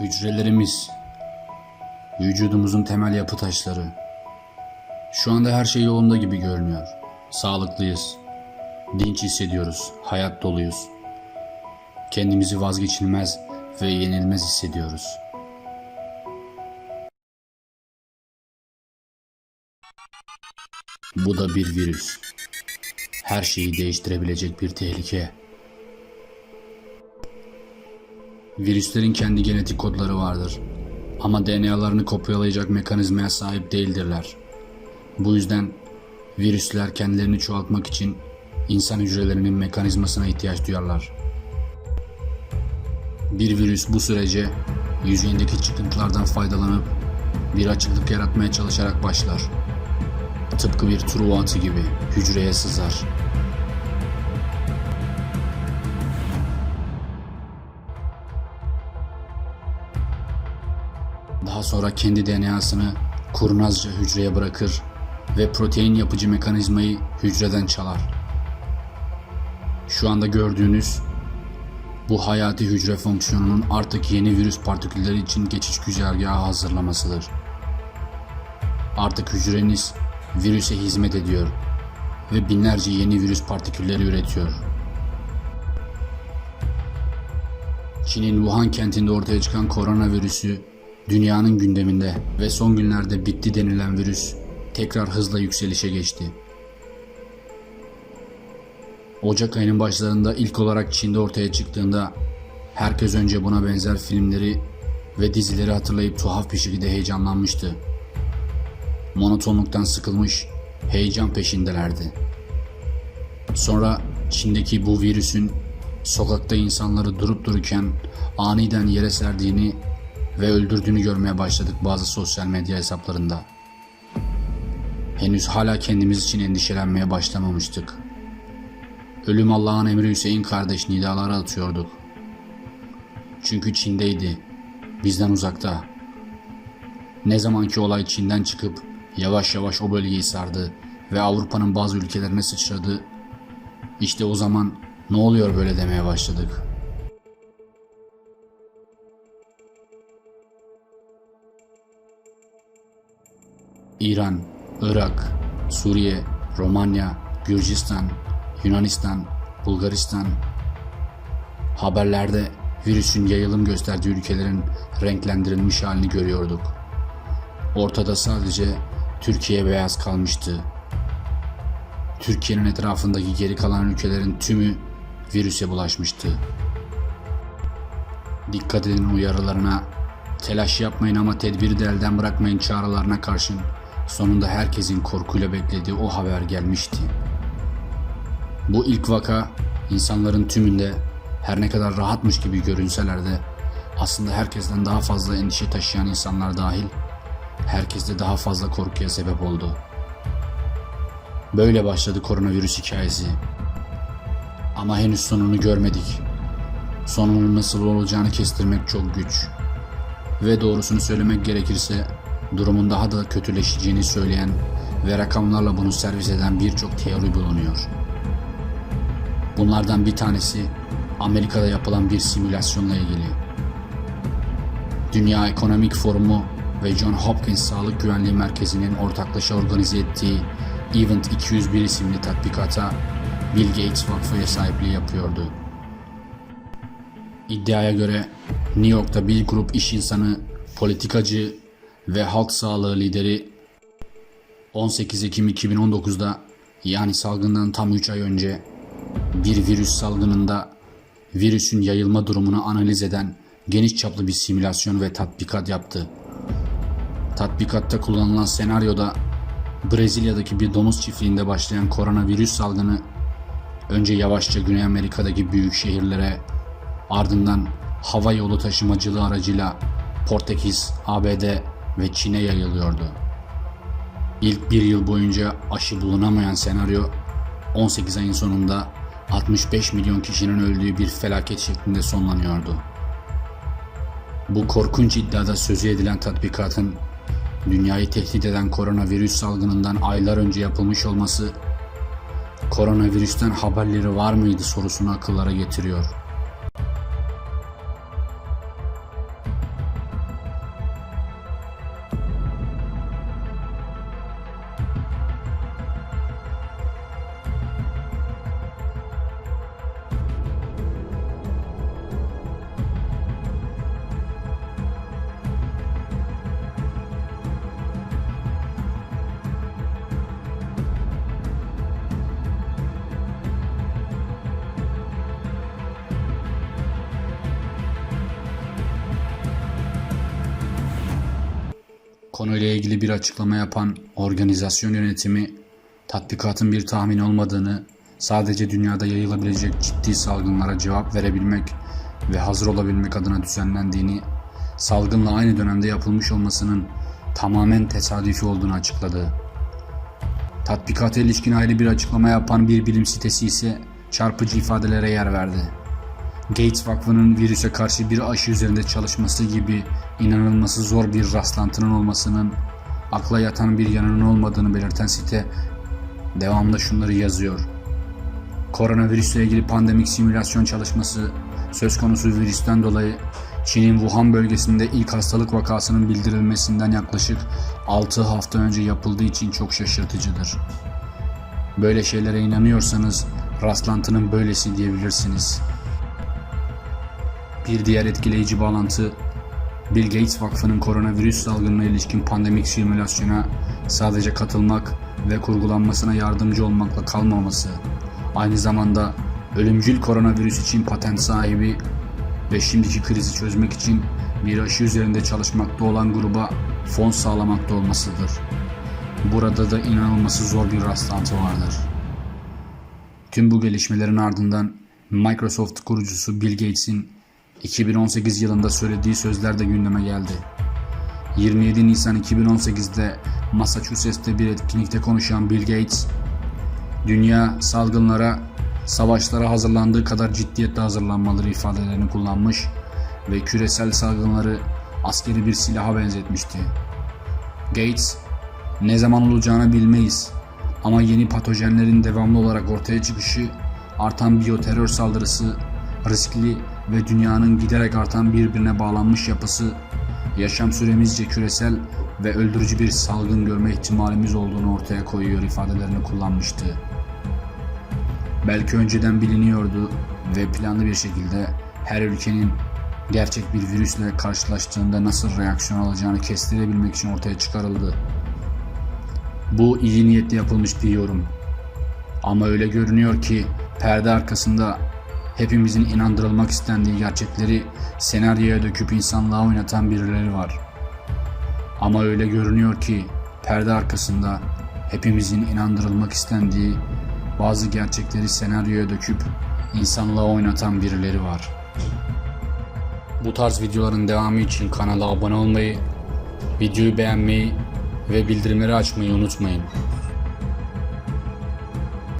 Hücrelerimiz, vücudumuzun temel yapı taşları. Şu anda her şey yolunda gibi görünüyor. Sağlıklıyız. Dinç hissediyoruz. Hayat doluyuz. Kendimizi vazgeçilmez ve yenilmez hissediyoruz. Bu da bir virüs. Her şeyi değiştirebilecek bir tehlike. Virüslerin kendi genetik kodları vardır. Ama DNA'larını kopyalayacak mekanizmaya sahip değildirler. Bu yüzden virüsler kendilerini çoğaltmak için insan hücrelerinin mekanizmasına ihtiyaç duyarlar. Bir virüs bu sürece yüzeyindeki çıkıntılardan faydalanıp bir açıklık yaratmaya çalışarak başlar. Tıpkı bir truva atı gibi hücreye sızar. Daha sonra kendi DNA'sını kurnazca hücreye bırakır ve protein yapıcı mekanizmayı hücreden çalar. Şu anda gördüğünüz bu hayati hücre fonksiyonunun artık yeni virüs partikülleri için geçiş güzergahı hazırlamasıdır. Artık hücreniz virüse hizmet ediyor ve binlerce yeni virüs partikülleri üretiyor. Çin'in Wuhan kentinde ortaya çıkan koronavirüsü dünyanın gündeminde ve son günlerde bitti denilen virüs tekrar hızla yükselişe geçti. Ocak ayının başlarında ilk olarak Çin'de ortaya çıktığında herkes önce buna benzer filmleri ve dizileri hatırlayıp tuhaf bir şekilde heyecanlanmıştı. Monotonluktan sıkılmış, heyecan peşindelerdi. Sonra Çin'deki bu virüsün sokakta insanları durup dururken aniden yere serdiğini ve öldürdüğünü görmeye başladık bazı sosyal medya hesaplarında. Henüz hala kendimiz için endişelenmeye başlamamıştık. Ölüm Allah'ın emri Hüseyin kardeş nidaları atıyorduk. Çünkü Çin'deydi, bizden uzakta. Ne zamanki olay Çin'den çıkıp yavaş yavaş o bölgeyi sardı ve Avrupa'nın bazı ülkelerine sıçradı, işte o zaman ne oluyor böyle demeye başladık. İran, Irak, Suriye, Romanya, Gürcistan, Yunanistan, Bulgaristan. Haberlerde virüsün yayılım gösterdiği ülkelerin renklendirilmiş halini görüyorduk. Ortada sadece Türkiye beyaz kalmıştı. Türkiye'nin etrafındaki geri kalan ülkelerin tümü virüse bulaşmıştı. Dikkat edin uyarılarına, telaş yapmayın ama tedbiri de elden bırakmayın çağrılarına karşın sonunda herkesin korkuyla beklediği o haber gelmişti. Bu ilk vaka insanların tümünde her ne kadar rahatmış gibi görünseler de aslında herkesten daha fazla endişe taşıyan insanlar dahil herkeste daha fazla korkuya sebep oldu. Böyle başladı koronavirüs hikayesi. Ama henüz sonunu görmedik. Sonunun nasıl olacağını kestirmek çok güç. Ve doğrusunu söylemek gerekirse durumun daha da kötüleşeceğini söyleyen ve rakamlarla bunu servis eden birçok teori bulunuyor. Bunlardan bir tanesi Amerika'da yapılan bir simülasyonla ilgili. Dünya Ekonomik Forumu ve John Hopkins Sağlık Güvenliği Merkezi'nin ortaklaşa organize ettiği Event 201 isimli tatbikata Bill Gates Vakfı sahipliği yapıyordu. İddiaya göre New York'ta bir grup iş insanı, politikacı ve halk sağlığı lideri 18 Ekim 2019'da yani salgından tam 3 ay önce bir virüs salgınında virüsün yayılma durumunu analiz eden geniş çaplı bir simülasyon ve tatbikat yaptı. Tatbikatta kullanılan senaryoda Brezilya'daki bir domuz çiftliğinde başlayan koronavirüs salgını önce yavaşça Güney Amerika'daki büyük şehirlere ardından hava yolu taşımacılığı aracıyla Portekiz, ABD ve Çin'e yayılıyordu. İlk bir yıl boyunca aşı bulunamayan senaryo 18 ayın sonunda 65 milyon kişinin öldüğü bir felaket şeklinde sonlanıyordu. Bu korkunç iddiada sözü edilen tatbikatın dünyayı tehdit eden koronavirüs salgınından aylar önce yapılmış olması koronavirüsten haberleri var mıydı sorusunu akıllara getiriyor. Konuyla ilgili bir açıklama yapan organizasyon yönetimi tatbikatın bir tahmin olmadığını, sadece dünyada yayılabilecek ciddi salgınlara cevap verebilmek ve hazır olabilmek adına düzenlendiğini, salgınla aynı dönemde yapılmış olmasının tamamen tesadüfi olduğunu açıkladı. Tatbikata ilişkin ayrı bir açıklama yapan bir bilim sitesi ise çarpıcı ifadelere yer verdi. Gates Vakfı'nın virüse karşı bir aşı üzerinde çalışması gibi inanılması zor bir rastlantının olmasının akla yatan bir yanının olmadığını belirten site devamlı şunları yazıyor. Koronavirüsle ilgili pandemik simülasyon çalışması söz konusu virüsten dolayı Çin'in Wuhan bölgesinde ilk hastalık vakasının bildirilmesinden yaklaşık 6 hafta önce yapıldığı için çok şaşırtıcıdır. Böyle şeylere inanıyorsanız rastlantının böylesi diyebilirsiniz. Bir diğer etkileyici bağlantı Bill Gates Vakfı'nın koronavirüs salgınına ilişkin pandemik simülasyona sadece katılmak ve kurgulanmasına yardımcı olmakla kalmaması, aynı zamanda ölümcül koronavirüs için patent sahibi ve şimdiki krizi çözmek için bir aşı üzerinde çalışmakta olan gruba fon sağlamakta olmasıdır. Burada da inanılması zor bir rastlantı vardır. Tüm bu gelişmelerin ardından Microsoft kurucusu Bill Gates'in 2018 yılında söylediği sözler de gündeme geldi. 27 Nisan 2018'de Massachusetts'te bir etkinlikte konuşan Bill Gates, dünya salgınlara, savaşlara hazırlandığı kadar ciddiyetle hazırlanmaları ifadelerini kullanmış ve küresel salgınları askeri bir silaha benzetmişti. Gates, ne zaman olacağını bilmeyiz ama yeni patojenlerin devamlı olarak ortaya çıkışı, artan biyoterör saldırısı, riskli ve dünyanın giderek artan birbirine bağlanmış yapısı, yaşam süremizce küresel ve öldürücü bir salgın görme ihtimalimiz olduğunu ortaya koyuyor ifadelerini kullanmıştı. Belki önceden biliniyordu ve planlı bir şekilde her ülkenin gerçek bir virüsle karşılaştığında nasıl reaksiyon alacağını kestirebilmek için ortaya çıkarıldı. Bu iyi niyetle yapılmış bir yorum. Ama öyle görünüyor ki perde arkasında hepimizin inandırılmak istendiği gerçekleri senaryoya döküp insanlığa oynatan birileri var. Ama öyle görünüyor ki perde arkasında hepimizin inandırılmak istendiği bazı gerçekleri senaryoya döküp insanlığa oynatan birileri var. Bu tarz videoların devamı için kanala abone olmayı, videoyu beğenmeyi ve bildirimleri açmayı unutmayın.